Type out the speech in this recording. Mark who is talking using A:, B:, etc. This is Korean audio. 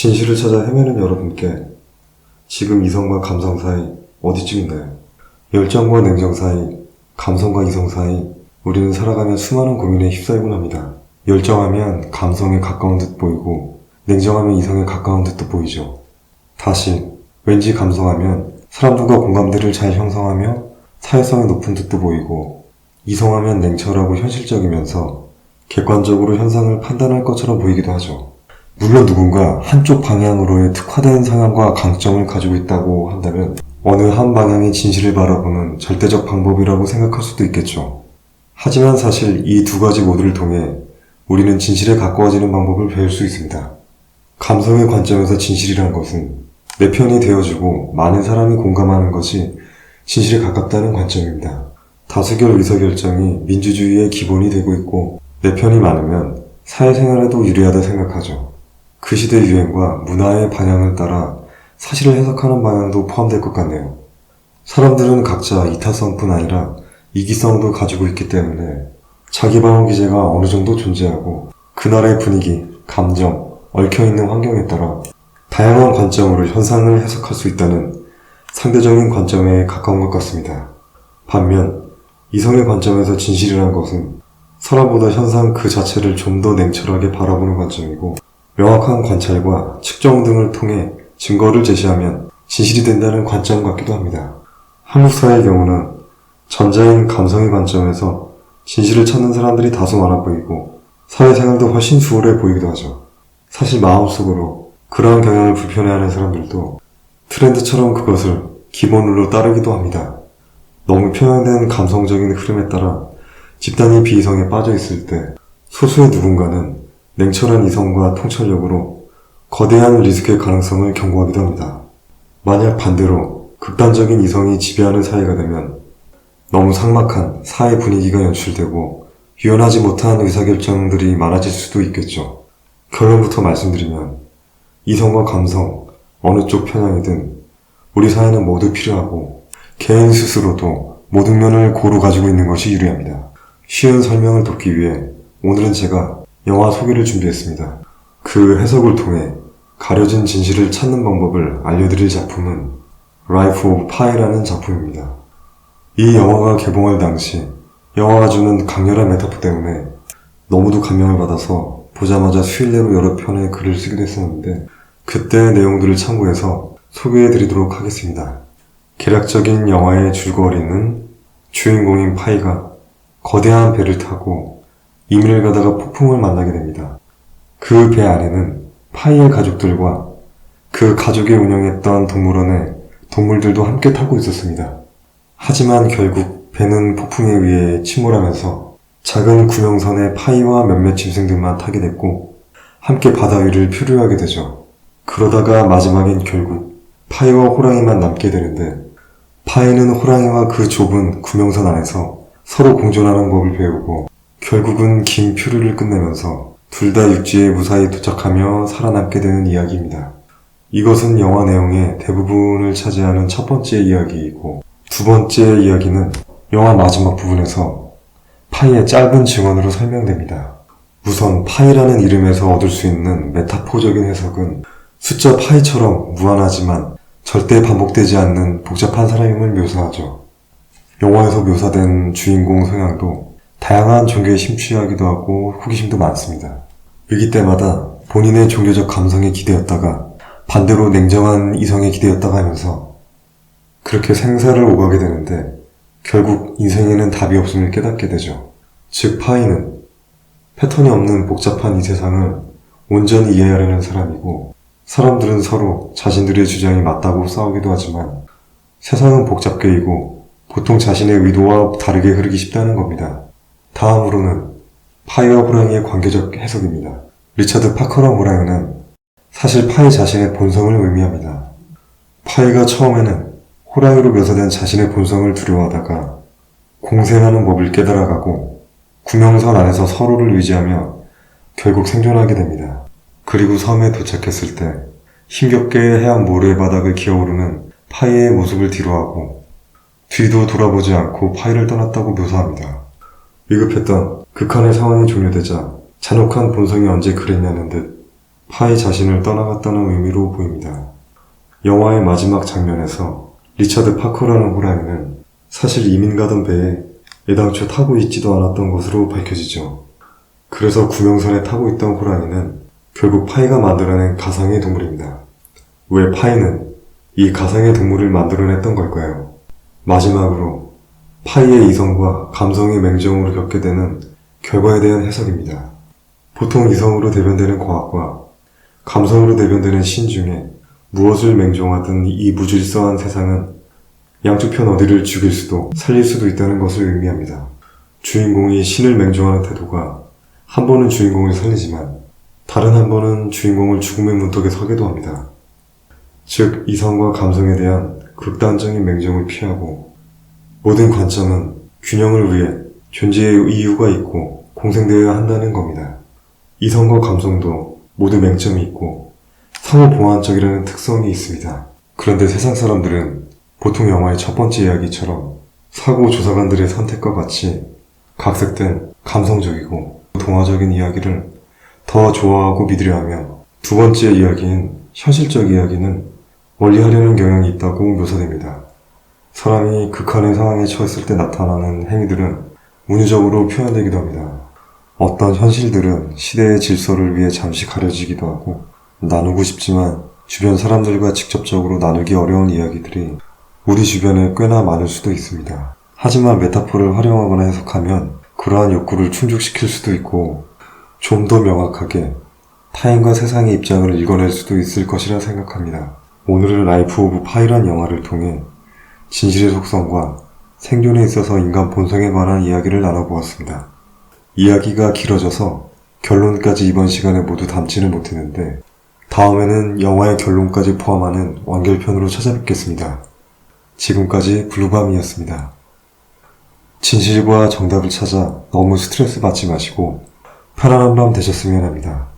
A: 진실을 찾아 헤매는 여러분께 지금 이성과 감성 사이 어디쯤 있나요? 열정과 냉정 사이, 감성과 이성 사이 우리는 살아가며 수많은 고민에 휩싸이곤 합니다. 열정하면 감성에 가까운 듯 보이고 냉정하면 이성에 가까운 듯도 보이죠. 다시 왠지 감성하면 사람들과 공감대를 잘 형성하며 사회성이 높은 듯도 보이고 이성하면 냉철하고 현실적이면서 객관적으로 현상을 판단할 것처럼 보이기도 하죠. 물론 누군가 한쪽 방향으로의 특화된 성향과 강점을 가지고 있다고 한다면 어느 한 방향의 진실을 바라보는 절대적 방법이라고 생각할 수도 있겠죠. 하지만 사실 이 두 가지 모두를 통해 우리는 진실에 가까워지는 방법을 배울 수 있습니다. 감성의 관점에서 진실이란 것은 내 편이 되어주고 많은 사람이 공감하는 것이 진실에 가깝다는 관점입니다. 다수결 의사결정이 민주주의의 기본이 되고 있고 내 편이 많으면 사회생활에도 유리하다 생각하죠. 그 시대 유행과 문화의 방향을 따라 사실을 해석하는 방향도 포함될 것 같네요. 사람들은 각자 이타성뿐 아니라 이기성도 가지고 있기 때문에 자기 방어 기제가 어느 정도 존재하고 그 나라의 분위기, 감정, 얽혀있는 환경에 따라 다양한 관점으로 현상을 해석할 수 있다는 상대적인 관점에 가까운 것 같습니다. 반면 이성의 관점에서 진실이라는 것은 사람보다 현상 그 자체를 좀 더 냉철하게 바라보는 관점이고 명확한 관찰과 측정 등을 통해 증거를 제시하면 진실이 된다는 관점 같기도 합니다. 한국 사회의 경우는 전자인 감성의 관점에서 진실을 찾는 사람들이 다소 많아 보이고 사회생활도 훨씬 수월해 보이기도 하죠. 사실 마음속으로 그러한 경향을 불편해하는 사람들도 트렌드처럼 그것을 기본으로 따르기도 합니다. 너무 편향된 감성적인 흐름에 따라 집단이 비이성에 빠져 있을 때 소수의 누군가는 냉철한 이성과 통찰력으로 거대한 리스크의 가능성을 경고하기도 합니다. 만약 반대로 극단적인 이성이 지배하는 사회가 되면 너무 삭막한 사회 분위기가 연출되고 유연하지 못한 의사결정들이 많아질 수도 있겠죠. 결론부터 말씀드리면 이성과 감성, 어느 쪽 편향이든 우리 사회는 모두 필요하고 개인 스스로도 모든 면을 고루 가지고 있는 것이 유리합니다. 쉬운 설명을 돕기 위해 오늘은 제가 영화 소개를 준비했습니다. 그 해석을 통해 가려진 진실을 찾는 방법을 알려드릴 작품은 Life of Pi라는 작품입니다. 이 영화가 개봉할 당시 영화가 주는 강렬한 메타포 때문에 너무도 감명을 받아서 보자마자 수일내로 여러 편의 글을 쓰기도 했었는데 그때의 내용들을 참고해서 소개해드리도록 하겠습니다. 개략적인 영화의 줄거리는 주인공인 파이가 거대한 배를 타고 이민을 가다가 폭풍을 만나게 됩니다. 그 배 안에는 파이의 가족들과 그 가족이 운영했던 동물원에 동물들도 함께 타고 있었습니다. 하지만 결국 배는 폭풍에 의해 침몰하면서 작은 구명선에 파이와 몇몇 짐승들만 타게 됐고 함께 바다 위를 표류하게 되죠. 그러다가 마지막엔 결국 파이와 호랑이만 남게 되는데 파이는 호랑이와 그 좁은 구명선 안에서 서로 공존하는 법을 배우고 결국은 긴 표류를 끝내면서 둘 다 육지에 무사히 도착하며 살아남게 되는 이야기입니다. 이것은 영화 내용의 대부분을 차지하는 첫 번째 이야기이고 두 번째 이야기는 영화 마지막 부분에서 파이의 짧은 증언으로 설명됩니다. 우선 파이라는 이름에서 얻을 수 있는 메타포적인 해석은 숫자 파이처럼 무한하지만 절대 반복되지 않는 복잡한 사람임을 묘사하죠. 영화에서 묘사된 주인공 성향도 다양한 종교에 심취하기도 하고 호기심도 많습니다. 위기 때마다 본인의 종교적 감성에 기대었다가 반대로 냉정한 이성에 기대었다가 하면서 그렇게 생사를 오가게 되는데 결국 인생에는 답이 없음을 깨닫게 되죠. 즉 파이는 패턴이 없는 복잡한 이 세상을 온전히 이해하려는 사람이고 사람들은 서로 자신들의 주장이 맞다고 싸우기도 하지만 세상은 복잡계이고 보통 자신의 의도와 다르게 흐르기 쉽다는 겁니다. 다음으로는 파이와 호랑이의 관계적 해석입니다. 리차드 파커랑 호랑이는 사실 파이 자신의 본성을 의미합니다. 파이가 처음에는 호랑이로 묘사된 자신의 본성을 두려워하다가 공생하는 법을 깨달아가고 구명선 안에서 서로를 의지하며 결국 생존하게 됩니다. 그리고 섬에 도착했을 때 힘겹게 해안 모래의 바닥을 기어오르는 파이의 모습을 뒤로하고 뒤도 돌아보지 않고 파이를 떠났다고 묘사합니다. 위급했던 극한의 상황이 종료되자 잔혹한 본성이 언제 그랬냐는 듯 파이 자신을 떠나갔다는 의미로 보입니다. 영화의 마지막 장면에서 리차드 파커라는 호랑이는 사실 이민 가던 배에 애당초 타고 있지도 않았던 것으로 밝혀지죠. 그래서 구명선에 타고 있던 호랑이는 결국 파이가 만들어낸 가상의 동물입니다. 왜 파이는 이 가상의 동물을 만들어냈던 걸까요? 마지막으로 파이의 이성과 감성의 맹정으로 겪게 되는 결과에 대한 해석입니다. 보통 이성으로 대변되는 과학과 감성으로 대변되는 신 중에 무엇을 맹종하든 이 무질서한 세상은 양쪽 편 어디를 죽일 수도 살릴 수도 있다는 것을 의미합니다. 주인공이 신을 맹종하는 태도가 한 번은 주인공을 살리지만 다른 한 번은 주인공을 죽음의 문턱에 서게도 합니다. 즉, 이성과 감성에 대한 극단적인 맹종을 피하고 모든 관점은 균형을 위해 존재의 이유가 있고 공생되어야 한다는 겁니다. 이성과 감성도 모두 맹점이 있고 상호 보완적이라는 특성이 있습니다. 그런데 세상 사람들은 보통 영화의 첫 번째 이야기처럼 사고 조사관들의 선택과 같이 각색된 감성적이고 동화적인 이야기를 더 좋아하고 믿으려 하며 두 번째 이야기인 현실적 이야기는 멀리하려는 경향이 있다고 묘사됩니다. 사람이 극한의 상황에 처했을 때 나타나는 행위들은 운유적으로 표현되기도 합니다. 어떤 현실들은 시대의 질서를 위해 잠시 가려지기도 하고 나누고 싶지만 주변 사람들과 직접적으로 나누기 어려운 이야기들이 우리 주변에 꽤나 많을 수도 있습니다. 하지만 메타포를 활용하거나 해석하면 그러한 욕구를 충족시킬 수도 있고 좀 더 명확하게 타인과 세상의 입장을 읽어낼 수도 있을 것이라 생각합니다. 오늘은 라이프 오브 파이란 영화를 통해 진실의 속성과 생존에 있어서 인간 본성에 관한 이야기를 나눠보았습니다. 이야기가 길어져서 결론까지 이번 시간에 모두 담지는 못했는데 다음에는 영화의 결론까지 포함하는 완결편으로 찾아뵙겠습니다. 지금까지 블루밤이었습니다. 진실과 정답을 찾아 너무 스트레스 받지 마시고 편안한 밤 되셨으면 합니다.